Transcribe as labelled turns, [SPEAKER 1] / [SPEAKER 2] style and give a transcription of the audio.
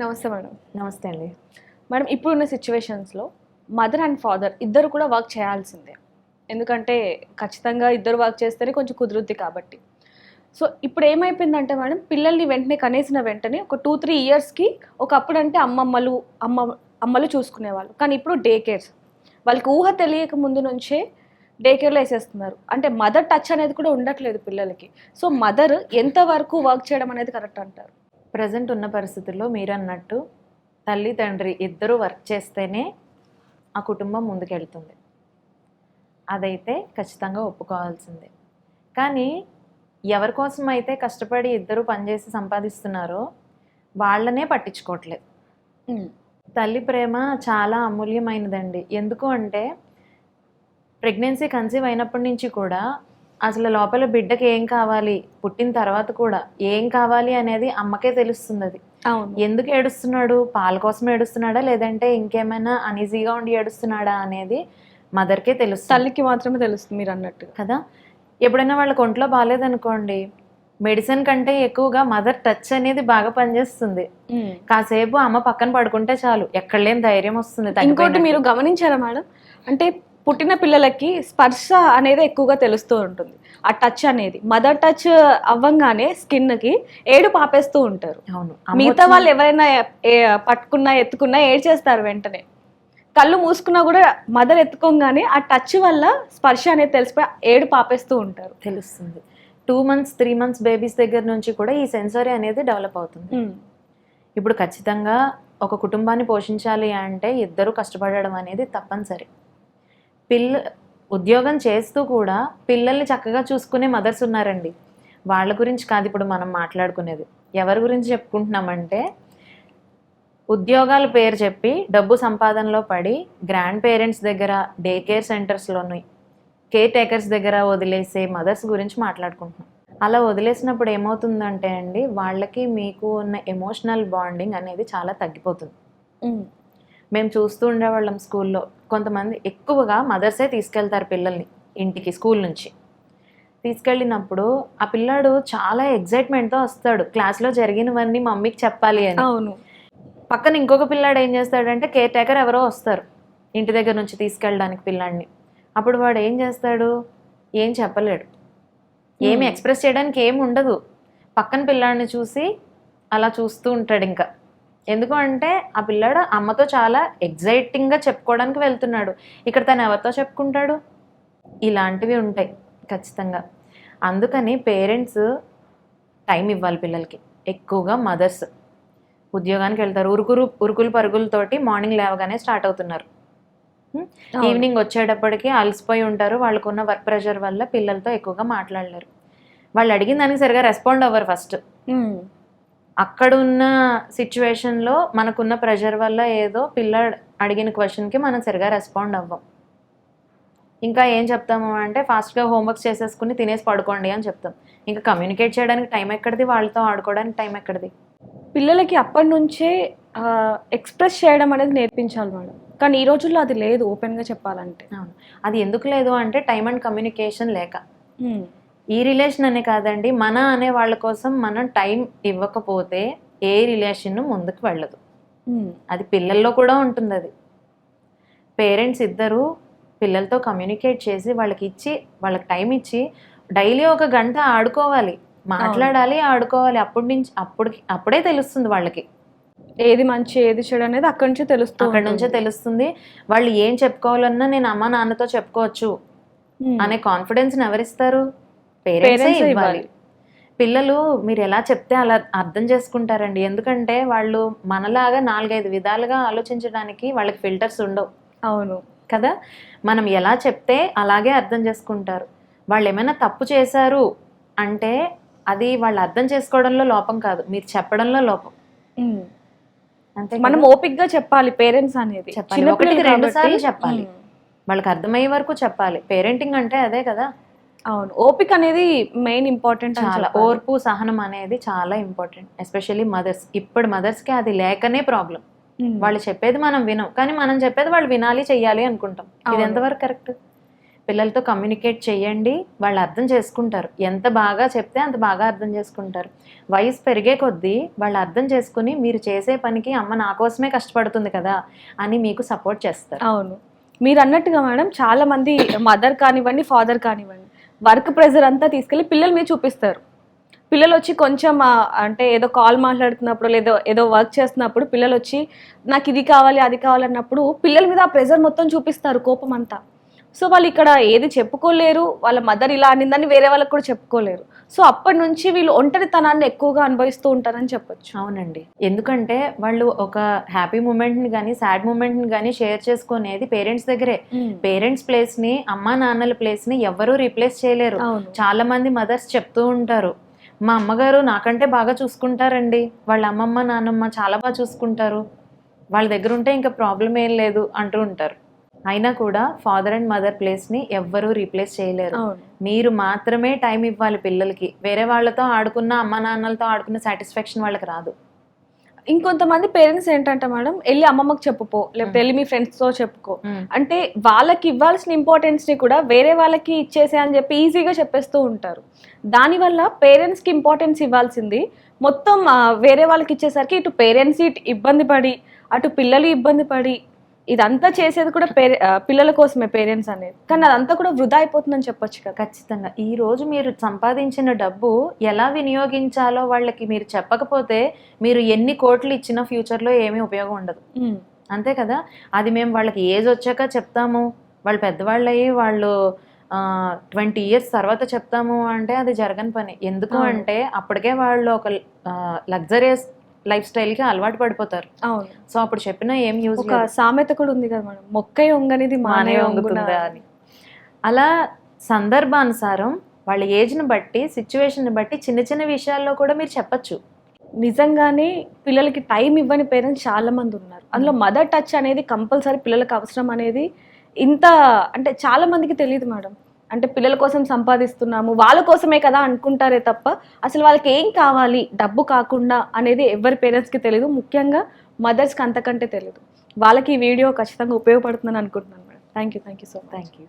[SPEAKER 1] నమస్తే మేడం.
[SPEAKER 2] నమస్తే అండి.
[SPEAKER 1] మేడం ఇప్పుడున్న సిచ్యువేషన్స్లో మదర్ అండ్ ఫాదర్ ఇద్దరు కూడా వర్క్ చేయాల్సిందే. ఎందుకంటే ఖచ్చితంగా ఇద్దరు వర్క్ చేస్తేనే కొంచెం కుదురుద్ది కాబట్టి. సో ఇప్పుడు ఏమైపోయిందంటే మేడం పిల్లల్ని వెంటనే కనేసిన వెంటనే ఒక టూ త్రీ ఇయర్స్కి ఒకప్పుడు అంటే అమ్మమ్మలు అమ్మ అమ్మలు చూసుకునేవాళ్ళు. కానీ ఇప్పుడు డే కేర్స్ వాళ్ళకి ఊహ తెలియక ముందు నుంచే డే కేర్లో వేసేస్తున్నారు. అంటే మదర్ టచ్ అనేది కూడా ఉండట్లేదు పిల్లలకి. సో మదర్ ఎంతవరకు వర్క్ చేయడం అనేది కరెక్ట్ అంటారు?
[SPEAKER 2] ప్రజెంట్ ఉన్న పరిస్థితుల్లో మీరు అన్నట్టు తల్లి తండ్రి ఇద్దరు వర్క్ చేస్తేనే ఆ కుటుంబం ముందుకెళ్తుంది. అదైతే ఖచ్చితంగా ఒప్పుకోవాల్సిందే. కానీ ఎవరి కోసం అయితే కష్టపడి ఇద్దరు పనిచేసి సంపాదిస్తున్నారో వాళ్ళనే పట్టించుకోవట్లేదు. తల్లి ప్రేమ చాలా అమూల్యమైనదండి. ఎందుకు అంటే ప్రెగ్నెన్సీ కన్సీవ్ అయినప్పటి నుంచి కూడా అసలు లోపల బిడ్డకి ఏం కావాలి? పుట్టిన తర్వాత కూడా ఏం కావాలి అనేది అమ్మకే తెలుస్తుంది అది ఎందుకు ఏడుస్తున్నాడు? పాల కోసం ఏడుస్తున్నాడా? లేదంటే ఇంకేమైనా అనీజీగా ఉండి ఏడుస్తున్నాడా అనేది మదర్కే తెలుస్తుంది.
[SPEAKER 1] తల్లికి మాత్రమే తెలుస్తుంది మీరు అన్నట్టుగా
[SPEAKER 2] కదా? ఎప్పుడైనా వాళ్ళకి ఒంట్లో బాగాలేదనుకోండి మెడిసిన్ కంటే ఎక్కువగా మదర్ టచ్ అనేది బాగా పనిచేస్తుంది. కాసేపు అమ్మ పక్కన పడుకుంటే చాలు ఎక్కడ లేని ధైర్యం వస్తుంది
[SPEAKER 1] ఇంకోటి. మీరు గమనించారా మేడం? అంటే పుట్టిన పిల్లలకి స్పర్శ అనేది ఎక్కువగా తెలుస్తూ ఉంటుంది. ఆ టచ్ అనేది. మదర్ టచ్ అవ్వంగానే స్కిన్కి ఏడు పాపేస్తూ ఉంటారు.
[SPEAKER 2] అవును.
[SPEAKER 1] మిగతా వాళ్ళు ఎవరైనా పట్టుకున్నా ఎత్తుకున్నా ఏడ్చేస్తారు వెంటనే. కళ్ళు మూసుకున్నా కూడా మదర్ ఎత్తుకోగానే ఆ టచ్ వల్ల స్పర్శ అనేది తెలిసిపోయి ఏడు పాపేస్తూ ఉంటారు.
[SPEAKER 2] తెలుస్తుంది. Two months three months babies దగ్గర నుంచి కూడా ఈ సెన్సరీ అనేది డెవలప్ అవుతుంది. ఇప్పుడు ఖచ్చితంగా ఒక కుటుంబాన్ని పోషించాలి అంటే ఇద్దరు కష్టపడడం అనేది తప్పనిసరి. పిల్ల ఉద్యోగం చేస్తూ కూడా పిల్లల్ని చక్కగా చూసుకునే మదర్స్ ఉన్నారండి. వాళ్ళ గురించి కాదు ఇప్పుడు మనం మాట్లాడుకునేది. ఎవరి గురించి చెప్పుకుంటున్నామంటే ఉద్యోగాల పేరు చెప్పి డబ్బు సంపాదనలో పడి గ్రాండ్ పేరెంట్స్ దగ్గర డే కేర్ సెంటర్స్లోని కేర్ టేకర్స్ దగ్గర వదిలేసే మదర్స్ గురించి మాట్లాడుకుంటున్నాం. అలా వదిలేసినప్పుడు ఏమవుతుందంటే అండి వాళ్ళకి మీకు ఉన్న ఎమోషనల్ బాండింగ్ అనేది చాలా తగ్గిపోతుంది. మేము చూస్తూ ఉండేవాళ్ళం స్కూల్లో. కొంతమంది ఎక్కువగా మదర్సే తీసుకెళ్తారు పిల్లల్ని ఇంటికి స్కూల్ నుంచి. తీసుకెళ్ళినప్పుడు ఆ పిల్లాడు చాలా ఎగ్జైట్మెంట్తో వస్తాడు. క్లాస్లో జరిగినవన్నీ మమ్మీకి చెప్పాలి అని.
[SPEAKER 1] అవును.
[SPEAKER 2] పక్కన ఇంకొక పిల్లాడు ఏం చేస్తాడంటే కేర్ టేకర్ ఎవరో వస్తారు ఇంటి దగ్గర నుంచి తీసుకెళ్ళడానికి పిల్లాడిని. అప్పుడు వాడు ఏం చేస్తాడు? ఏం చెప్పలేడు. ఏమి. ఎక్స్ప్రెస్ చేయడానికి ఏమి ఉండదు. పక్కన పిల్లాడిని చూసి అలా చూస్తూ ఉంటాడు ఇంకా. ఎందుకు అంటే ఆ పిల్లాడు అమ్మతో చాలా ఎగ్జైటింగ్గా చెప్పుకోవడానికి వెళ్తున్నాడు. ఇక్కడ తను ఎవరితో చెప్పుకుంటాడు? ఇలాంటివి ఉంటాయి ఖచ్చితంగా. అందుకని పేరెంట్స్ టైం ఇవ్వాలి పిల్లలకి ఎక్కువగా మదర్స్ ఉద్యోగానికి వెళ్తారు ఉరుకురు ఉరుకులు పరుగులతోటి మార్నింగ్ లేవగానే స్టార్ట్ అవుతున్నారు. ఈవినింగ్ వచ్చేటప్పటికి అలసిపోయి ఉంటారు వాళ్ళకున్న వర్క్ ప్రెషర్ వల్ల పిల్లలతో ఎక్కువగా మాట్లాడలేరు. వాళ్ళు అడిగిన దానికి సరిగా రెస్పాండ్ అవ్వరు ఫస్ట్
[SPEAKER 1] ఉమ్.
[SPEAKER 2] అక్కడ ఉన్న సిచ్యువేషన్లో మనకున్న ప్రెషర్ వల్ల ఏదో పిల్ల అడిగిన క్వశ్చన్కి మనం సరిగా రెస్పాండ్ అవ్వం. ఇంకా ఏం చెప్తాము అంటే ఫాస్ట్గా హోంవర్క్స్ చేసేసుకుని తినేసి పడుకోండి అని చెప్తాం. ఇంకా కమ్యూనికేట్ చేయడానికి టైం ఎక్కడిది? వాళ్ళతో ఆడుకోవడానికి టైం ఎక్కడిది?
[SPEAKER 1] పిల్లలకి అప్పటి నుంచే ఎక్స్ప్రెస్ చేయడం అనేది నేర్పించాలి మేడం. కానీ ఈ రోజుల్లో అది లేదు ఓపెన్గా చెప్పాలంటే.
[SPEAKER 2] అవును. అది ఎందుకు లేదు అంటే టైం అండ్ కమ్యూనికేషన్ లేక. ఈ రిలేషన్ అనే కాదండి మన అనే వాళ్ళ కోసం మనం టైం ఇవ్వకపోతే ఏ రిలేషన్ ముందుకు వెళ్ళదు. అది పిల్లల్లో కూడా ఉంటుంది అది. పేరెంట్స్ ఇద్దరు పిల్లలతో కమ్యూనికేట్ చేసి వాళ్ళకి ఇచ్చి వాళ్ళకి టైం ఇచ్చి డైలీ ఒక గంట ఆడుకోవాలి. మాట్లాడాలి ఆడుకోవాలి. అప్పటి నుంచి అప్పటికి అప్పుడే తెలుస్తుంది వాళ్ళకి.
[SPEAKER 1] ఏది మంచి ఏది చెడు అనేది అక్కడి నుంచే తెలుస్తుంది
[SPEAKER 2] అక్కడ నుంచే తెలుస్తుంది. వాళ్ళు ఏం చెప్పుకోవాలన్నా నేను అమ్మ నాన్నతో చెప్పుకోవచ్చు. అనే కాన్ఫిడెన్స్ ఎవరిస్తారు? పేరెంట్సే ఇవ్వాలి. పిల్లలు మీరు ఎలా చెప్తే అలా అర్థం చేసుకుంటారండి. ఎందుకంటే వాళ్ళు మనలాగా నాలుగైదు విధాలుగా ఆలోచించడానికి వాళ్ళకి ఫిల్టర్స్ ఉండవు.
[SPEAKER 1] అవును.
[SPEAKER 2] కదా? మనం ఎలా చెప్తే అలాగే అర్థం చేసుకుంటారు. వాళ్ళు ఏమైనా తప్పు చేశారు అంటే అది వాళ్ళు అర్థం చేసుకోవడంలో లోపం కాదు. మీరు చెప్పడంలో లోపం. అంతే
[SPEAKER 1] మనం
[SPEAKER 2] కదా?
[SPEAKER 1] ఓపిక్గా చెప్పాలి పేరెంట్స్ అనేది.
[SPEAKER 2] చెప్పాలి. ఒకటికి
[SPEAKER 1] పిల్లలు
[SPEAKER 2] రెండు సార్లు చెప్పాలి. వాళ్ళకి అర్థమయ్యే వరకు చెప్పాలి. పేరెంటింగ్ అంటే అదే కదా?
[SPEAKER 1] అవును. ఓపిక అనేది మెయిన్ ఇంపార్టెంట్
[SPEAKER 2] చాలా ఓర్పు సహనం అనేది చాలా ఇంపార్టెంట్. Especially mothers. ఇప్పుడు మదర్స్కి అది లేకనే ప్రాబ్లం. వాళ్ళు చెప్పేది మనం వినం. కానీ మనం చెప్పేది వాళ్ళు వినాలి చెయ్యాలి అనుకుంటాం. ఇది. ఎంతవరకు కరెక్ట్? పిల్లలతో కమ్యూనికేట్ చేయండి వాళ్ళు అర్థం చేసుకుంటారు. ఎంత బాగా చెప్తే అంత బాగా అర్థం చేసుకుంటారు. వయసు పెరిగే కొద్దీ వాళ్ళు అర్థం చేసుకుని మీరు చేసే పనికి అమ్మ నా కోసమే కష్టపడుతుంది కదా అని మీకు సపోర్ట్ చేస్తారు.
[SPEAKER 1] అవును. మీరు అన్నట్టుగా మేడం చాలా మంది మదర్ కానివ్వండి ఫాదర్ కానివ్వండి వర్క్ ప్రెజర్ అంతా తీసుకెళ్ళి పిల్లల మీద చూపిస్తారు. పిల్లలు వచ్చి కొంచెం అంటే ఏదో కాల్ మాట్లాడుతున్నప్పుడు లేదో ఏదో వర్క్ చేస్తున్నప్పుడు పిల్లలు వచ్చి నాకు ఇది కావాలి అది కావాలన్నప్పుడు పిల్లల మీద ఆ ప్రెజర్ మొత్తం చూపిస్తారు కోపం అంతా. సో వాళ్ళు ఇక్కడ ఏది చెప్పుకోలేరు వాళ్ళ మదర్ ఇలా అనిందని వేరే వాళ్ళకి కూడా చెప్పుకోలేరు. సో అప్పటి నుంచి వీళ్ళు ఒంటరితనాన్ని ఎక్కువగా అనుభవిస్తూ ఉంటారని చెప్పొచ్చు.
[SPEAKER 2] అవునండి. ఎందుకంటే వాళ్ళు ఒక హ్యాపీ మూమెంట్ని కానీ సాడ్ మూమెంట్ని కానీ షేర్ చేసుకునేది పేరెంట్స్ దగ్గరే. పేరెంట్స్ ప్లేస్ని అమ్మా నాన్నల ప్లేస్ని ఎవ్వరూ రీప్లేస్ చేయలేరు. చాలా మంది మదర్స్ చెప్తూ ఉంటారు మా అమ్మగారు నాకంటే బాగా చూసుకుంటారండి. వాళ్ళ అమ్మమ్మ నాన్నమ్మ చాలా బాగా చూసుకుంటారు. వాళ్ళ దగ్గర ఉంటే ఇంకా ప్రాబ్లం ఏం లేదు అంటూ ఉంటారు. అయినా కూడా ఫాదర్ అండ్ మదర్ ప్లేస్ని ఎవ్వరూ రీప్లేస్ చేయలేరు. మీరు మాత్రమే టైం ఇవ్వాలి పిల్లలకి. వేరే వాళ్ళతో ఆడుకున్న అమ్మ నాన్నలతో ఆడుకున్న సాటిస్ఫాక్షన్ వాళ్ళకి రాదు.
[SPEAKER 1] ఇంకొంతమంది పేరెంట్స్ ఏంటంటే మేడం వెళ్ళి అమ్మమ్మకి చెప్పుకో లేకపోతే వెళ్ళి మీ ఫ్రెండ్స్తో చెప్పుకో. అంటే వాళ్ళకి ఇవ్వాల్సిన ఇంపార్టెన్స్ని కూడా వేరే వాళ్ళకి ఇచ్చేసే అని చెప్పి ఈజీగా చెప్పేస్తూ ఉంటారు. దానివల్ల పేరెంట్స్కి ఇంపార్టెన్స్ ఇవ్వాల్సింది మొత్తం వేరే వాళ్ళకి ఇచ్చేసరికి ఇటు పేరెంట్స్ ఇటు ఇబ్బంది పడి అటు పిల్లలు ఇబ్బంది పడి ఇదంతా చేసేది కూడా పేరె పిల్లల కోసమే పేరెంట్స్ అనేది. కానీ అదంతా కూడా వృధా అయిపోతుందని చెప్పొచ్చు కదా.
[SPEAKER 2] ఖచ్చితంగా. ఈ రోజు మీరు సంపాదించిన డబ్బు ఎలా వినియోగించాలో వాళ్ళకి మీరు చెప్పకపోతే మీరు ఎన్ని కోట్లు ఇచ్చినా ఫ్యూచర్లో ఏమీ ఉపయోగం ఉండదు. అంతే కదా? అది మేము వాళ్ళకి ఏజ్ వచ్చాక చెప్తాము. వాళ్ళు పెద్దవాళ్ళు అయ్యి వాళ్ళు ట్వంటీ ఇయర్స్ తర్వాత చెప్తాము అంటే అది జరగని పని. ఎందుకు. అంటే అప్పటికే వాళ్ళు ఒక లగ్జరియస్ లైఫ్ స్టైల్కి అలవాటు పడిపోతారు.
[SPEAKER 1] అవును.
[SPEAKER 2] సో అప్పుడు చెప్పినా ఏం యూజ్
[SPEAKER 1] ఒక సామెత కూడా ఉంది కదా మేడం మొక్కై వంగనిది మానే
[SPEAKER 2] మానే
[SPEAKER 1] వంగుతుందా
[SPEAKER 2] అని. అలా సందర్భానుసారం వాళ్ళ ఏజ్ని బట్టి సిచ్యువేషన్ బట్టి చిన్న చిన్న విషయాల్లో కూడా మీరు చెప్పచ్చు.
[SPEAKER 1] నిజంగానే పిల్లలకి టైం ఇవ్వని పేరెంట్స్ చాలా మంది ఉన్నారు. అందులో మదర్ టచ్ అనేది కంపల్సరీ పిల్లలకు అవసరం అనేది ఇంత అంటే చాలా మందికి తెలియదు మేడం. అంటే పిల్లల కోసం సంపాదిస్తున్నాము వాళ్ళ కోసమే కదా అనుకుంటారే తప్ప అసలు వాళ్ళకి ఏం కావాలి? డబ్బు కాకుండా అనేది ఎవరి పేరెంట్స్కి తెలియదు ముఖ్యంగా మదర్స్కి అంతకంటే తెలియదు వాళ్ళకి ఈ వీడియో ఖచ్చితంగా ఉపయోగపడుతుందని అనుకుంటున్నాను madam. Thank you thank you so
[SPEAKER 2] thank you